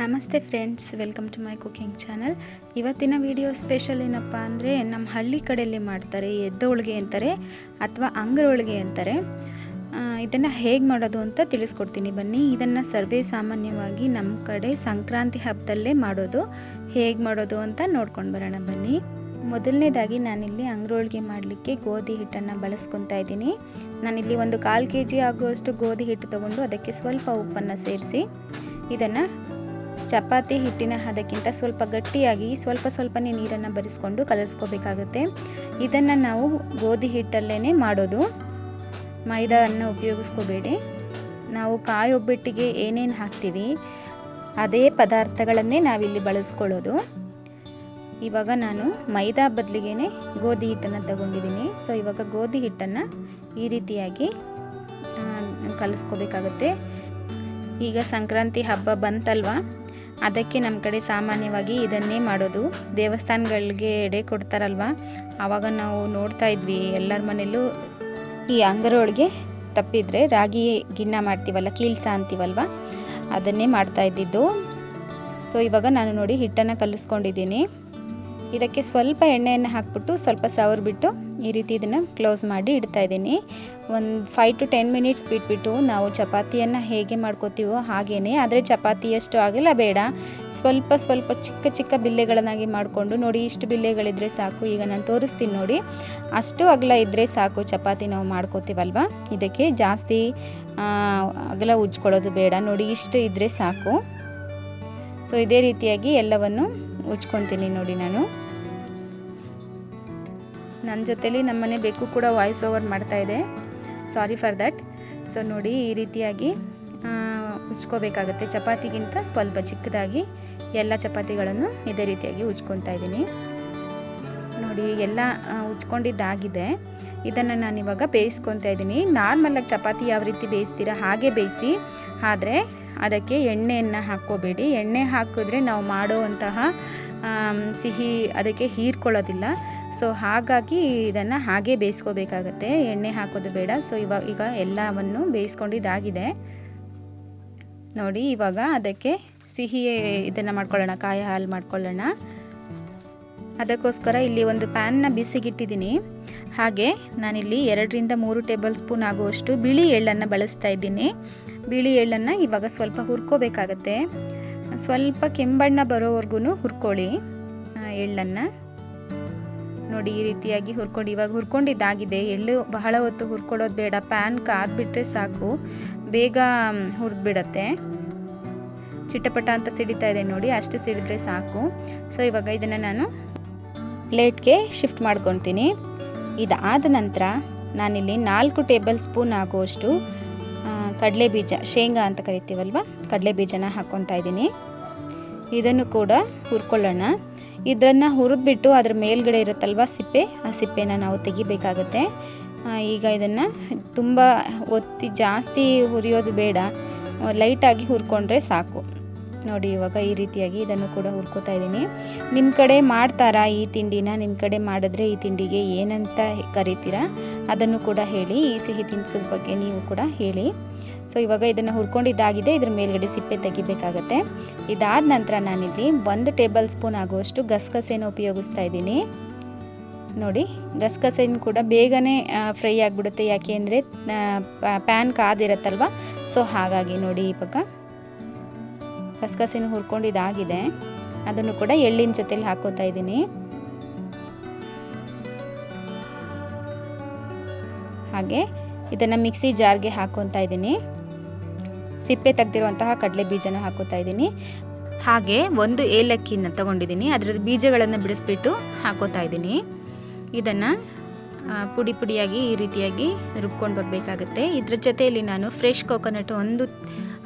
ನಮಸ್ತೆ friends, welcome to my cooking channel. ಇವತ್ತಿನ video special ಏನಪ್ಪ ಅಂದರೆ ನಮ್ಮ ಹಳ್ಳಿ ಕಡೆಯಲ್ಲಿ ಮಾಡ್ತಾರೆ ಎದ್ದ ಹೋಳಿಗೆ ಅಂತಾರೆ ಅಥವಾ ಅಂಗರೊಳಗೆ ಅಂತಾರೆ. ಇದನ್ನು ಹೇಗೆ ಮಾಡೋದು ಅಂತ ತಿಳಿಸ್ಕೊಡ್ತೀನಿ. ಬನ್ನಿ, ಇದನ್ನು ಸರ್ವೇ ಸಾಮಾನ್ಯವಾಗಿ ನಮ್ಮ ಕಡೆ ಸಂಕ್ರಾಂತಿ ಹಬ್ಬದಲ್ಲೇ ಮಾಡೋದು. ಹೇಗೆ ಮಾಡೋದು ಅಂತ ನೋಡ್ಕೊಂಡು ಬರೋಣ ಬನ್ನಿ. ಮೊದಲನೇದಾಗಿ ನಾನಿಲ್ಲಿ ಅಂಗ್ರೋಳಿಗೆ ಮಾಡಲಿಕ್ಕೆ ಗೋಧಿ ಹಿಟ್ಟನ್ನು ಬಳಸ್ಕೊತಾ ಇದ್ದೀನಿ. ನಾನಿಲ್ಲಿ ಒಂದು ಕಾಲು ಕೆ ಜಿ ಆಗುವಷ್ಟು ಗೋಧಿ ಹಿಟ್ಟು ತೊಗೊಂಡು ಅದಕ್ಕೆ ಸ್ವಲ್ಪ ಉಪ್ಪನ್ನು ಸೇರಿಸಿ ಇದನ್ನು ಚಪಾತಿ ಹಿಟ್ಟಿನ ಹದಕ್ಕಿಂತ ಸ್ವಲ್ಪ ಗಟ್ಟಿಯಾಗಿ ಸ್ವಲ್ಪ ಸ್ವಲ್ಪನೇ ನೀರನ್ನು ಬರಿಸ್ಕೊಂಡು ಕಲಸ್ಕೋಬೇಕಾಗುತ್ತೆ. ಇದನ್ನು ನಾವು ಗೋಧಿ ಹಿಟ್ಟಲ್ಲೇ ಮಾಡೋದು. ಮೈದಾವನ್ನು ಉಪಯೋಗಿಸ್ಕೋಬೇಡಿ. ನಾವು ಕಾಯಿ ಒಬ್ಬಟ್ಟಿಗೆ ಏನೇನು ಹಾಕ್ತೀವಿ, ಅದೇ ಪದಾರ್ಥಗಳನ್ನೇ ನಾವಿಲ್ಲಿ ಬಳಸ್ಕೊಳ್ಳೋದು. ಇವಾಗ ನಾನು ಮೈದಾ ಬದಲಿಗೆ ಗೋಧಿ ಹಿಟ್ಟನ್ನು ತಗೊಂಡಿದ್ದೀನಿ. ಸೊ, ಇವಾಗ ಗೋಧಿ ಹಿಟ್ಟನ್ನು ಈ ರೀತಿಯಾಗಿ ಕಲಿಸ್ಕೋಬೇಕಾಗತ್ತೆ. ಈಗ ಸಂಕ್ರಾಂತಿ ಹಬ್ಬ ಬಂತಲ್ವಾ? ಅದಕ್ಕೆ ನಮ್ಮ ಕಡೆ ಸಾಮಾನ್ಯವಾಗಿ ಇದನ್ನೇ ಮಾಡೋದು. ದೇವಸ್ಥಾನಗಳಿಗೆ ಎಡೆ ಕೊಡ್ತಾರಲ್ವ? ಆವಾಗ ನಾವು ನೋಡ್ತಾ ಇದ್ವಿ ಎಲ್ಲರ ಮನೆಯಲ್ಲೂ ಈ ಅಂಗರೊಳಗೆ ತಪ್ಪಿದರೆ ರಾಗಿ ಗಿಣ್ಣ ಮಾಡ್ತೀವಲ್ಲ ಕೀಲ್ಸ ಅಂತೀವಲ್ವ? ಅದನ್ನೇ ಮಾಡ್ತಾ ಇದ್ದಿದ್ದು. ಸೊ ಇವಾಗ ನಾನು ನೋಡಿ ಹಿಟ್ಟನ್ನು ಕಲಿಸ್ಕೊಂಡಿದ್ದೀನಿ. ಇದಕ್ಕೆ ಸ್ವಲ್ಪ ಎಣ್ಣೆಯನ್ನು ಹಾಕ್ಬಿಟ್ಟು ಸ್ವಲ್ಪ ಸವರ್ಬಿಟ್ಟು ಈ ರೀತಿ ಇದನ್ನು ಕ್ಲೋಸ್ ಮಾಡಿ ಇಡ್ತಾ ಇದ್ದೀನಿ. ಒಂದು ಫೈವ್ ಟು ಟೆನ್ ಮಿನಿಟ್ಸ್ ಬಿಟ್ಬಿಟ್ಟು ನಾವು ಚಪಾತಿಯನ್ನು ಹೇಗೆ ಮಾಡ್ಕೋತೀವೋ ಹಾಗೇ ಆದರೆ ಚಪಾತಿಯಷ್ಟು ಆಗಲ್ಲ, ಬೇಡ. ಸ್ವಲ್ಪ ಸ್ವಲ್ಪ ಚಿಕ್ಕ ಚಿಕ್ಕ ಬಿಲ್ಲೆಗಳನ್ನಾಗಿ ಮಾಡಿಕೊಂಡು ನೋಡಿ ಇಷ್ಟು ಬಿಲ್ಲೆಗಳಿದ್ರೆ ಸಾಕು. ಈಗ ನಾನು ತೋರಿಸ್ತೀನಿ ನೋಡಿ. ಅಷ್ಟು ಅಗಲ ಇದ್ದರೆ ಸಾಕು ಚಪಾತಿ ನಾವು ಮಾಡ್ಕೋತೀವಲ್ವ? ಇದಕ್ಕೆ ಜಾಸ್ತಿ ಅಗಲ ಉಜ್ಕೊಳ್ಳೋದು ಬೇಡ. ನೋಡಿ ಇಷ್ಟು ಇದ್ದರೆ ಸಾಕು. ಸೊ ಇದೇ ರೀತಿಯಾಗಿ ಎಲ್ಲವನ್ನು ಉಜ್ಕೊತೀನಿ ನೋಡಿ ನಾನು. ನನ್ನ ಜೊತೇಲಿ ನಮ್ಮನೆ ಬೇಕು ಕೂಡ ವಾಯ್ಸ್ ಓವರ್ ಮಾಡ್ತಾ ಇದೆ. ಸಾರಿ ಫಾರ್ ದಟ್ ಸೊ ನೋಡಿ ಈ ರೀತಿಯಾಗಿ ಉಜ್ಕೋಬೇಕಾಗುತ್ತೆ. ಚಪಾತಿಗಿಂತ ಸ್ವಲ್ಪ ಚಿಕ್ಕದಾಗಿ ಎಲ್ಲ ಚಪಾತಿಗಳನ್ನು ಇದೇ ರೀತಿಯಾಗಿ ಉಜ್ಕೊತಾ ಇದ್ದೀನಿ. ನೋಡಿ ಎಲ್ಲ ಉಜ್ಕೊಂಡಿದ್ದಾಗಿದೆ. ಇದನ್ನು ನಾನಿವಾಗ ಬೇಯಿಸ್ಕೊತಾ ಇದ್ದೀನಿ. ನಾರ್ಮಲಾಗಿ ಚಪಾತಿ ಯಾವ ರೀತಿ ಬೇಯಿಸ್ತೀರಾ ಹಾಗೆ ಬೇಯಿಸಿ, ಆದರೆ ಅದಕ್ಕೆ ಎಣ್ಣೆಯನ್ನು ಹಾಕ್ಕೋಬೇಡಿ. ಎಣ್ಣೆ ಹಾಕಿದ್ರೆ ನಾವು ಮಾಡುವಂತಹ ಸಿಹಿ ಅದಕ್ಕೆ ಹೀರ್ಕೊಳ್ಳೋದಿಲ್ಲ. ಸೊ, ಹಾಗಾಗಿ ಇದನ್ನು ಹಾಗೆ ಬೇಯಿಸ್ಕೋಬೇಕಾಗತ್ತೆ. ಎಣ್ಣೆ ಹಾಕೋದು ಬೇಡ. ಸೊ ಇವಾಗ ಈಗ ಎಲ್ಲವನ್ನು ಬೇಯಿಸ್ಕೊಂಡಿದ್ದಾಗಿದೆ. ನೋಡಿ, ಇವಾಗ ಅದಕ್ಕೆ ಸಿಹಿ ಇದನ್ನು ಮಾಡ್ಕೊಳ್ಳೋಣ, ಕಾಯಿ ಹಾಲು ಮಾಡ್ಕೊಳ್ಳೋಣ. ಅದಕ್ಕೋಸ್ಕರ ಇಲ್ಲಿ ಒಂದು ಪ್ಯಾನ್ನ ಬಿಸಿಗಿಟ್ಟಿದ್ದೀನಿ. ಹಾಗೆ ನಾನಿಲ್ಲಿ ಎರಡರಿಂದ ಮೂರು ಟೇಬಲ್ ಸ್ಪೂನ್ ಆಗುವಷ್ಟು ಬಿಳಿ ಎಳ್ಳನ್ನು ಬಳಸ್ತಾ ಇದ್ದೀನಿ. ಬಿಳಿ ಎಳ್ಳನ್ನು ಇವಾಗ ಸ್ವಲ್ಪ ಹುರ್ಕೋಬೇಕಾಗತ್ತೆ. ಸ್ವಲ್ಪ ಕೆಂಬಣ್ಣ ಬರೋವರೆಗೂ ಹುರ್ಕೊಳ್ಳಿ ಎಳ್ಳನ್ನು. ನೋಡಿ, ಈ ರೀತಿಯಾಗಿ ಹುರ್ಕೊಂಡು, ಇವಾಗ ಹುರ್ಕೊಂಡಿದ್ದಾಗಿದೆ. ಎಳ್ಳು ಬಹಳ ಹೊತ್ತು ಹುರ್ಕೊಳ್ಳೋದು ಬೇಡ. ಪ್ಯಾನ್ ಕಾದ್ಬಿಟ್ರೆ ಸಾಕು. ಬೇಗ ಹುರಿದ್ಬಿಡತ್ತೆ. ಚಿಟ್ಟಪಟ ಅಂತ ಸಿಡಿತಾ ಇದೆ ನೋಡಿ, ಅಷ್ಟು ಸಿಡಿದ್ರೆ ಸಾಕು. ಸೊ, ಇವಾಗ ಇದನ್ನು ನಾನು ಪ್ಲೇಟ್ಗೆ ಶಿಫ್ಟ್ ಮಾಡ್ಕೊತೀನಿ ಇದಾದ ನಂತರ ನಾನಿಲ್ಲಿ ನಾಲ್ಕು ಟೇಬಲ್ ಸ್ಪೂನ್ ಆಗುವಷ್ಟು ಕಡಲೆ ಬೀಜ ಶೇಂಗಾ ಅಂತ ಕರಿತೀವಲ್ವ? ಕಡಲೆ ಬೀಜನ ಹಾಕ್ಕೊತಾ ಇದ್ದೀನಿ. ಇದನ್ನು ಕೂಡ ಹುರ್ಕೊಳ್ಳೋಣ. ಇದನ್ನು ಹುರಿದ್ಬಿಟ್ಟು ಅದ್ರ ಮೇಲ್ಗಡೆ ಇರುತ್ತಲ್ವ ಸಿಪ್ಪೆ, ಆ ಸಿಪ್ಪೆನ ನಾವು ತೆಗಿಬೇಕಾಗುತ್ತೆ. ಈಗ ಇದನ್ನು ತುಂಬ ಒತ್ತಿ ಜಾಸ್ತಿ ಹುರಿಯೋದು ಬೇಡ. ಲೈಟಾಗಿ ಹುರ್ಕೊಂಡ್ರೆ ಸಾಕು. ನೋಡಿ, ಇವಾಗ ಈ ರೀತಿಯಾಗಿ ಇದನ್ನು ಕೂಡ ಹುರ್ಕೋತಾ ಇದ್ದೀನಿ. ನಿಮ್ಮ ಕಡೆ ಮಾಡ್ತಾರಾ ಈ ತಿಂಡಿನ? ನಿಮ್ಮ ಕಡೆ ಮಾಡಿದ್ರೆ ಈ ತಿಂಡಿಗೆ ಏನಂತ ಕರಿತೀರಾ? ಅದನ್ನು ಕೂಡ ಹೇಳಿ, ಈ ಸಿಹಿ ತಿನಿಸು ಬಗ್ಗೆ ನೀವು ಕೂಡ ಹೇಳಿ. ಸೊ ಇವಾಗ ಇದನ್ನು ಹುರ್ಕೊಂಡಿದ್ದಾಗಿದೆ. ಇದ್ರ ಮೇಲ್ಗಡೆ ಸಿಪ್ಪೆ ತೆಗಿಬೇಕಾಗತ್ತೆ. ಇದಾದ ನಂತರ ನಾನಿಲ್ಲಿ ಒಂದು ಟೇಬಲ್ ಸ್ಪೂನ್ ಆಗುವಷ್ಟು ಗಸಗಸೆನ ಉಪಯೋಗಿಸ್ತಾ ಇದ್ದೀನಿ. ನೋಡಿ, ಗಸಗಸೆನ ಕೂಡ ಬೇಗನೆ ಫ್ರೈ ಆಗಿಬಿಡುತ್ತೆ. ಯಾಕೆ ಅಂದರೆ ಪ್ಯಾನ್ ಕಾದಿರತ್ತಲ್ವ? ಸೊ ಹಾಗಾಗಿ ನೋಡಿ ಇವಾಗ ಗಸಗಸೆನ ಹುರ್ಕೊಂಡಿದ್ದಾಗಿದೆ ಅದನ್ನು ಕೂಡ ಎಳ್ಳಿನ ಜೊತೆಲಿ ಹಾಕೋತಾ ಇದ್ದೀನಿ. ಹಾಗೆ ಇದನ್ನು ಮಿಕ್ಸಿ ಜಾರ್ಗೆ ಹಾಕೋತಾ ಇದ್ದೀನಿ. ಸಿಪ್ಪೆ ತೆಗೆದಿರುವಂತಹ ಕಡಲೆ ಬೀಜನ ಹಾಕೋತಾ ಇದ್ದೀನಿ. ಹಾಗೆ ಒಂದು ಏಲಕ್ಕಿನ ತಗೊಂಡಿದ್ದೀನಿ. ಅದರ ಬೀಜಗಳನ್ನು ಬಿಡಿಸ್ಬಿಟ್ಟು ಹಾಕೋತಾ ಇದ್ದೀನಿ. ಇದನ್ನು ಪುಡಿ ಪುಡಿಯಾಗಿ ಈ ರೀತಿಯಾಗಿ ರುಬ್ಕೊಂಡು ಬರಬೇಕಾಗುತ್ತೆ. ಇದರ ಜೊತೆಯಲ್ಲಿ ನಾನು ಫ್ರೆಶ್ ಕೋಕೋನಟ್ ಒಂದು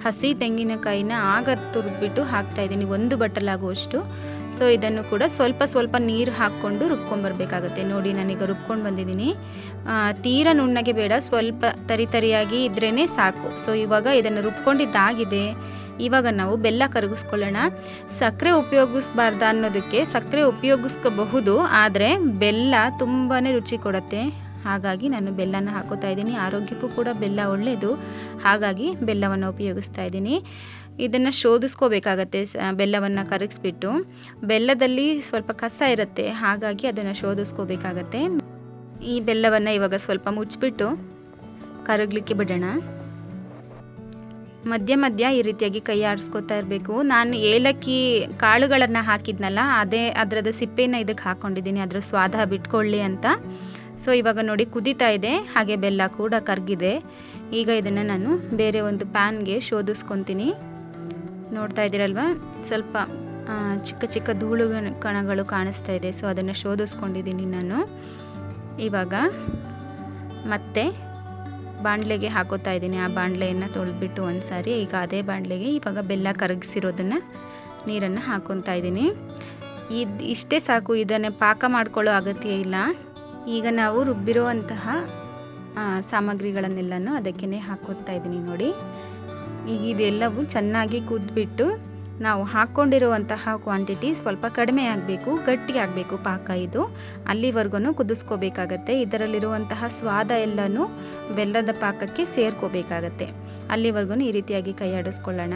ಹಸಿ ತೆಂಗಿನಕಾಯಿನ ಆಗ ತುರಿದ್ಬಿಟ್ಟು ಹಾಕ್ತಾ ಇದ್ದೀನಿ, ಒಂದು ಬಟ್ಟಲಾಗುವಷ್ಟು ಸೊ ಇದನ್ನು ಕೂಡ ಸ್ವಲ್ಪ ಸ್ವಲ್ಪ ನೀರು ಹಾಕ್ಕೊಂಡು ರುಬ್ಕೊಂಬರ್ಬೇಕಾಗತ್ತೆ ನೋಡಿ, ನಾನೀಗ ರುಬ್ಕೊಂಡು ಬಂದಿದ್ದೀನಿ. ತೀರ ನುಣ್ಣಗೆ ಬೇಡ, ಸ್ವಲ್ಪ ತರಿ ತರಿಯಾಗಿ ಇದ್ರೇ ಸಾಕು. ಸೊ ಇವಾಗ ಇದನ್ನು ರುಬ್ಕೊಂಡಿದ್ದಾಗಿದೆ. ಇವಾಗ ನಾವು ಬೆಲ್ಲ ಕರಗಿಸ್ಕೊಳ್ಳೋಣ. ಸಕ್ಕರೆ ಉಪಯೋಗಿಸ್ಬಾರ್ದ ಅನ್ನೋದಕ್ಕೆ ಸಕ್ಕರೆ ಉಪಯೋಗಿಸ್ಕೋಬಹುದು, ಆದರೆ ಬೆಲ್ಲ ತುಂಬಾ ರುಚಿ ಕೊಡುತ್ತೆ. ಹಾಗಾಗಿ ನಾನು ಬೆಲ್ಲನ ಹಾಕೋತಾ ಇದ್ದೀನಿ. ಆರೋಗ್ಯಕ್ಕೂ ಕೂಡ ಬೆಲ್ಲ ಒಳ್ಳೆಯದು ಹಾಗಾಗಿ ಬೆಲ್ಲವನ್ನು ಉಪಯೋಗಿಸ್ತಾ ಇದ್ದೀನಿ. ಇದನ್ನು ಶೋಧಿಸ್ಕೋಬೇಕಾಗತ್ತೆ ಬೆಲ್ಲವನ್ನು ಕರಗಿಸ್ಬಿಟ್ಟು. ಬೆಲ್ಲದಲ್ಲಿ ಸ್ವಲ್ಪ ಕಸ ಇರುತ್ತೆ, ಹಾಗಾಗಿ ಅದನ್ನು ಶೋಧಿಸ್ಕೋಬೇಕಾಗತ್ತೆ. ಈ ಬೆಲ್ಲವನ್ನು ಇವಾಗ ಸ್ವಲ್ಪ ಮುಚ್ಚಿಬಿಟ್ಟು ಕರಗಲಿಕ್ಕೆ ಬಿಡೋಣ. ಮಧ್ಯ ಮಧ್ಯ ಈ ರೀತಿಯಾಗಿ ಕೈ ಆಡಿಸ್ಕೊತಾ ಇರಬೇಕು. ನಾನು ಏಲಕ್ಕಿ ಕಾಳುಗಳನ್ನು ಹಾಕಿದ್ನಲ್ಲ, ಅದೇ ಅದರದ ಸಿಪ್ಪೆನ ಇದಕ್ಕೆ ಹಾಕ್ಕೊಂಡಿದ್ದೀನಿ ಅದರ ಸ್ವಾದ ಬಿಟ್ಕೊಳ್ಳಿ ಅಂತ. ಸೊ ಇವಾಗ ನೋಡಿ ಕುದೀತಾ ಇದೆ. ಹಾಗೆ ಬೆಲ್ಲ ಕೂಡ ಕರಗಿದೆ. ಈಗ ಇದನ್ನು ನಾನು ಬೇರೆ ಒಂದು ಪ್ಯಾನ್ಗೆ ಶೋಧಿಸ್ಕೊತೀನಿ. ನೋಡ್ತಾ ಇದ್ದೀರಲ್ವಾ? ಸ್ವಲ್ಪ ಚಿಕ್ಕ ಚಿಕ್ಕ ಧೂಳು ಕಣಗಳು ಕಾಣಿಸ್ತಾ ಇದೆ. ಸೊ ಅದನ್ನು ಶೋಧಿಸ್ಕೊಂಡಿದ್ದೀನಿ ನಾನು. ಇವಾಗ ಮತ್ತೆ ಬಾಣಲೆಗೆ ಹಾಕೋತಾ ಇದ್ದೀನಿ. ಆ ಬಾಣಲೆಯನ್ನು ತೊಳೆದ್ಬಿಟ್ಟು ಒಂದು ಸಾರಿ ಈಗ ಅದೇ ಬಾಣಲೆಗೆ ಇವಾಗ ಬೆಲ್ಲ ಕರಗಿಸಿರೋದನ್ನು ನೀರನ್ನು ಹಾಕೊತಾ ಇದ್ದೀನಿ. ಇದು, ಇಷ್ಟೇ ಸಾಕು. ಇದನ್ನು ಪಾಕ ಮಾಡ್ಕೊಳ್ಳೋ ಅಗತ್ಯ ಇಲ್ಲ. ಈಗ ನಾವು ರುಬ್ಬಿರುವಂತಹ ಸಾಮಗ್ರಿಗಳನ್ನೆಲ್ಲನೂ ಅದಕ್ಕೇ ಹಾಕೋತಾ ಇದ್ದೀನಿ ನೋಡಿ. ಈಗ ಇದೆಲ್ಲವೂ ಚೆನ್ನಾಗಿ ಕುದ್ಬಿಟ್ಟು ನಾವು ಹಾಕ್ಕೊಂಡಿರುವಂತಹ ಕ್ವಾಂಟಿಟಿ ಸ್ವಲ್ಪ ಕಡಿಮೆ ಆಗಬೇಕು ಗಟ್ಟಿ ಆಗಬೇಕು ಪಾಕ ಇದು. ಅಲ್ಲಿವರೆಗೂ ಕುದಿಸ್ಕೋಬೇಕಾಗತ್ತೆ. ಇದರಲ್ಲಿರುವಂತಹ ಸ್ವಾದ ಎಲ್ಲನೂ ಬೆಲ್ಲದ ಪಾಕಕ್ಕೆ ಸೇರ್ಕೋಬೇಕಾಗತ್ತೆ. ಅಲ್ಲಿವರೆಗೂ ಈ ರೀತಿಯಾಗಿ ಕೈ ಆಡಿಸ್ಕೊಳ್ಳೋಣ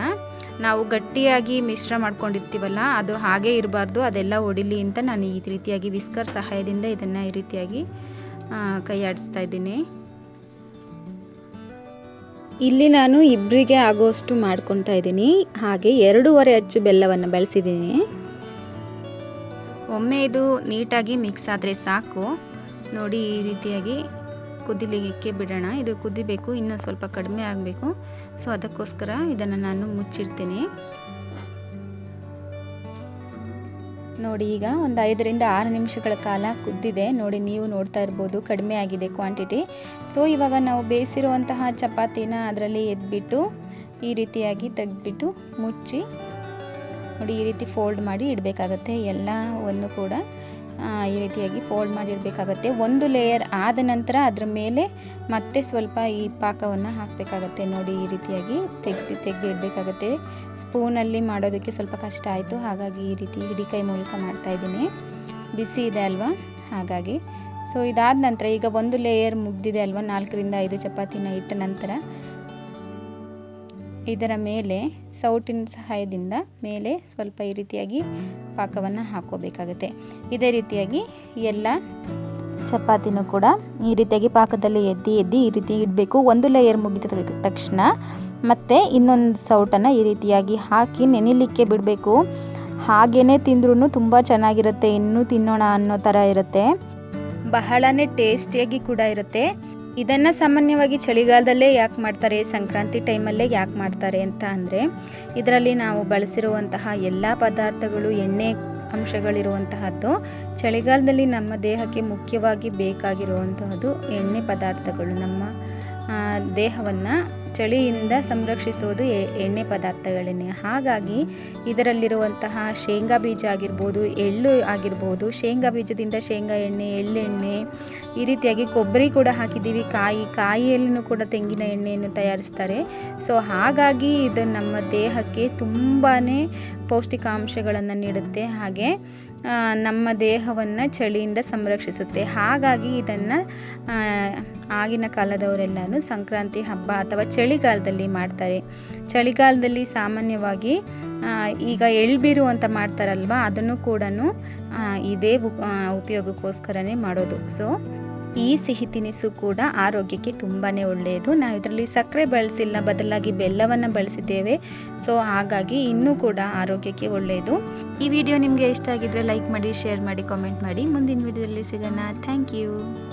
ನಾವು ಗಟ್ಟಿಯಾಗಿ ಮಿಶ್ರ ಮಾಡ್ಕೊಂಡಿರ್ತೀವಲ್ಲ, ಅದು ಹಾಗೇ ಇರಬಾರ್ದು, ಅದೆಲ್ಲ ಒಡಿಲಿ ಅಂತ ನಾನು ಈ ರೀತಿಯಾಗಿ ವಿಸ್ಕರ್ ಸಹಾಯದಿಂದ ಇದನ್ನು ಈ ರೀತಿಯಾಗಿ ಕೈ ಆಡಿಸ್ತಾ ಇದ್ದೀನಿ. ಇಲ್ಲಿ ನಾನು ಇಬ್ಬರಿಗೆ ಆಗೋಷ್ಟು ಮಾಡ್ಕೊತಾ ಇದ್ದೀನಿ. ಹಾಗೆ ಎರಡೂವರೆ ಅಚ್ಚು ಬೆಲ್ಲವನ್ನು ಬೆಳೆಸಿದ್ದೀನಿ. ಒಮ್ಮೆ ಇದು ನೀಟಾಗಿ ಮಿಕ್ಸ್ ಆದರೆ ಸಾಕು. ನೋಡಿ ಈ ರೀತಿಯಾಗಿ ಕುದಿಲಿಕ್ಕೆ ಬಿಡೋಣ. ಇದು ಕುದಿಬೇಕು, ಇನ್ನೂ ಸ್ವಲ್ಪ ಕಡಿಮೆ ಆಗಬೇಕು. ಸೊ ಅದಕ್ಕೋಸ್ಕರ ಇದನ್ನು ನಾನು ಮುಚ್ಚಿಡ್ತೀನಿ. ನೋಡಿ, ಈಗ ಒಂದು ಐದರಿಂದ ಆರು ನಿಮಿಷಗಳ ಕಾಲ ಕುದ್ದಿದೆ. ನೋಡಿ, ನೀವು ನೋಡ್ತಾ ಇರ್ಬೋದು, ಕಡಿಮೆ ಆಗಿದೆ ಕ್ವಾಂಟಿಟಿ. ಸೊ ಇವಾಗ ನಾವು ಬೇಯಿಸಿರುವಂತಹ ಚಪಾತಿನ ಅದರಲ್ಲಿ ಎದ್ಬಿಟ್ಟು, ಈ ರೀತಿಯಾಗಿ ತೆಗೆದ್ಬಿಟ್ಟು ಮುಚ್ಚಿ, ನೋಡಿ, ಈ ರೀತಿ ಫೋಲ್ಡ್ ಮಾಡಿ ಇಡಬೇಕಾಗತ್ತೆ. ಎಲ್ಲವನ್ನು ಕೂಡ ಈ ರೀತಿಯಾಗಿ ಫೋಲ್ಡ್ ಮಾಡಿ ಇಡಬೇಕಾಗತ್ತೆ ಒಂದು ಲೇಯರ್ ಆದ ನಂತರ ಅದರ ಮೇಲೆ ಮತ್ತೆ ಸ್ವಲ್ಪ ಈ ಪಾಕವನ್ನು ಹಾಕಬೇಕಾಗತ್ತೆ. ನೋಡಿ, ಈ ರೀತಿಯಾಗಿ ತೆಗೆದು ತೆಗೆದು ಇಡಬೇಕಾಗತ್ತೆ. ಸ್ಪೂನಲ್ಲಿ ಮಾಡೋದಕ್ಕೆ ಸ್ವಲ್ಪ ಕಷ್ಟ ಆಯಿತು. ಹಾಗಾಗಿ ಈ ರೀತಿ ಹಿಡಿಕಾಯಿ ಮೂಲಕ ಮಾಡ್ತಾ ಇದ್ದೀನಿ. ಬಿಸಿ ಇದೆ ಅಲ್ವಾ? ಹಾಗಾಗಿ. ಸೊ ಇದಾದ ನಂತರ ಈಗ ಒಂದು ಲೇಯರ್ ಮುಗ್ದಿದೆ ಅಲ್ವಾ? ನಾಲ್ಕರಿಂದ ಐದು ಚಪಾತಿನ ಇಟ್ಟ ನಂತರ ಇದರ ಮೇಲೆ ಸೌಟಿನ ಸಹಾಯದಿಂದ ಮೇಲೆ ಸ್ವಲ್ಪ ಈ ರೀತಿಯಾಗಿ ಪಾಕವನ್ನು ಹಾಕೋಬೇಕಾಗುತ್ತೆ. ಇದೇ ರೀತಿಯಾಗಿ ಎಲ್ಲ ಚಪಾತಿನೂ ಕೂಡ ಈ ರೀತಿಯಾಗಿ ಪಾಕದಲ್ಲಿ ಎದ್ದಿ ಎದ್ದಿ ಈ ರೀತಿ ಇಡಬೇಕು. ಒಂದು ಲೇಯರ್ ಮುಗಿದ ತಕ್ಷಣ ಮತ್ತೆ ಇನ್ನೊಂದು ಸೌಟನ್ನು ಈ ರೀತಿಯಾಗಿ ಹಾಕಿ ನೆನಿಲಿಕ್ಕೆ ಬಿಡಬೇಕು. ಹಾಗೇ ತಿಂದ್ರೂ ತುಂಬ ಚೆನ್ನಾಗಿರುತ್ತೆ, ಇನ್ನೂ ತಿನ್ನೋಣ ಅನ್ನೋ ಥರ ಇರುತ್ತೆ. ಬಹಳನೇ ಟೇಸ್ಟಿಯಾಗಿ ಕೂಡ ಇರುತ್ತೆ. ಇದನ್ನು ಸಾಮಾನ್ಯವಾಗಿ ಚಳಿಗಾಲದಲ್ಲೇ ಯಾಕೆ ಮಾಡ್ತಾರೆ? ಸಂಕ್ರಾಂತಿ ಟೈಮಲ್ಲೇ ಯಾಕೆ ಮಾಡ್ತಾರೆ ಅಂತ ಅಂದರೆ, ಇದರಲ್ಲಿ ನಾವು ಬಳಸಿರುವಂತಹ ಎಲ್ಲ ಪದಾರ್ಥಗಳು, ಎಣ್ಣೆ ಅಂಶಗಳಿರುವಂತಹದ್ದು, ಚಳಿಗಾಲದಲ್ಲಿ ನಮ್ಮ ದೇಹಕ್ಕೆ ಮುಖ್ಯವಾಗಿ ಬೇಕಾಗಿರುವಂತಹದ್ದು ಎಣ್ಣೆ ಪದಾರ್ಥಗಳು. ನಮ್ಮ ದೇಹವನ್ನು ಚಳಿಯಿಂದ ಸಂರಕ್ಷಿಸೋದು ಎಣ್ಣೆ ಪದಾರ್ಥಗಳನ್ನೇ. ಹಾಗಾಗಿ ಇದರಲ್ಲಿರುವಂತಹ ಶೇಂಗಾ ಬೀಜ ಆಗಿರ್ಬೋದು, ಎಳ್ಳು ಆಗಿರ್ಬೋದು, ಶೇಂಗಾ ಬೀಜದಿಂದ ಶೇಂಗಾ ಎಣ್ಣೆ, ಎಳ್ಳೆಣ್ಣೆ, ಈ ರೀತಿಯಾಗಿ ಕೊಬ್ಬರಿ ಕೂಡ ಹಾಕಿದ್ದೀವಿ. ಕಾಯಿ ಕಾಯಿಯಲ್ಲೂ ಕೂಡ ತೆಂಗಿನ ಎಣ್ಣೆಯನ್ನು ತಯಾರಿಸ್ತಾರೆ. ಸೊ, ಹಾಗಾಗಿ ಇದು ನಮ್ಮ ದೇಹಕ್ಕೆ ತುಂಬಾ ಪೌಷ್ಟಿಕಾಂಶಗಳನ್ನು ನೀಡುತ್ತೆ. ಹಾಗೆ ನಮ್ಮ ದೇಹವನ್ನು ಚಳಿಯಿಂದ ಸಂರಕ್ಷಿಸುತ್ತೆ. ಹಾಗಾಗಿ ಇದನ್ನು ಆಗಿನ ಕಾಲದವರೆಲ್ಲರೂ ಸಂಕ್ರಾಂತಿ ಹಬ್ಬ ಅಥವಾ ಚಳಿಗಾಲದಲ್ಲಿ ಮಾಡ್ತಾರೆ. ಚಳಿಗಾಲದಲ್ಲಿ ಸಾಮಾನ್ಯವಾಗಿ ಈಗ ಎಳ್ಬೀರು ಅಂತ ಮಾಡ್ತಾರಲ್ವ, ಅದನ್ನು ಕೂಡ ಇದೇ ಉಪಯೋಗಕ್ಕೋಸ್ಕರನೇ ಮಾಡೋದು. ಸೊ ಈ ಸಿಹಿ ತಿನಿಸು ಕೂಡ ಆರೋಗ್ಯಕ್ಕೆ ತುಂಬಾ ಒಳ್ಳೆಯದು. ನಾವು ಇದರಲ್ಲಿ ಸಕ್ಕರೆ ಬಳಸಿಲ್ಲ, ಬದಲಾಗಿ ಬೆಲ್ಲವನ್ನು ಬಳಸಿದ್ದೇವೆ. ಸೊ ಹಾಗಾಗಿ ಇನ್ನೂ ಕೂಡ ಆರೋಗ್ಯಕ್ಕೆ ಒಳ್ಳೆಯದು. ಈ ವಿಡಿಯೋ ನಿಮಗೆ ಇಷ್ಟ ಆಗಿದ್ರೆ ಲೈಕ್ ಮಾಡಿ ಶೇರ್ ಮಾಡಿ ಕಾಮೆಂಟ್ ಮಾಡಿ. ಮುಂದಿನ ವಿಡಿಯೋದಲ್ಲಿ ಸಿಗೋಣ. Thank you